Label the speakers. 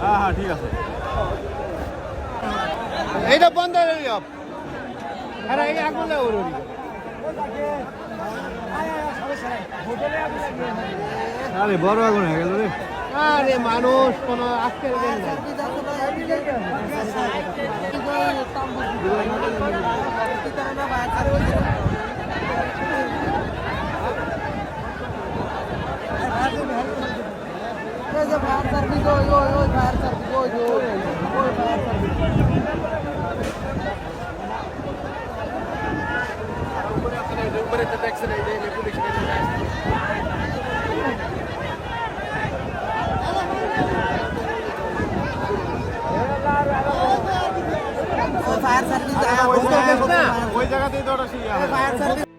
Speaker 1: হ্যাঁ হ্যাঁ ঠিক আছে
Speaker 2: এইটা বন্ধ হয়ে যাব আরে এই আগুন লাগো রোরি
Speaker 1: আরে বড় আগুন হয়ে গেল রে।
Speaker 2: আরে মানুষ কোনো আজকের দিন না
Speaker 3: ফায়ার সার্ভিস
Speaker 1: ওই জায়গাতেই তো ওটা সেই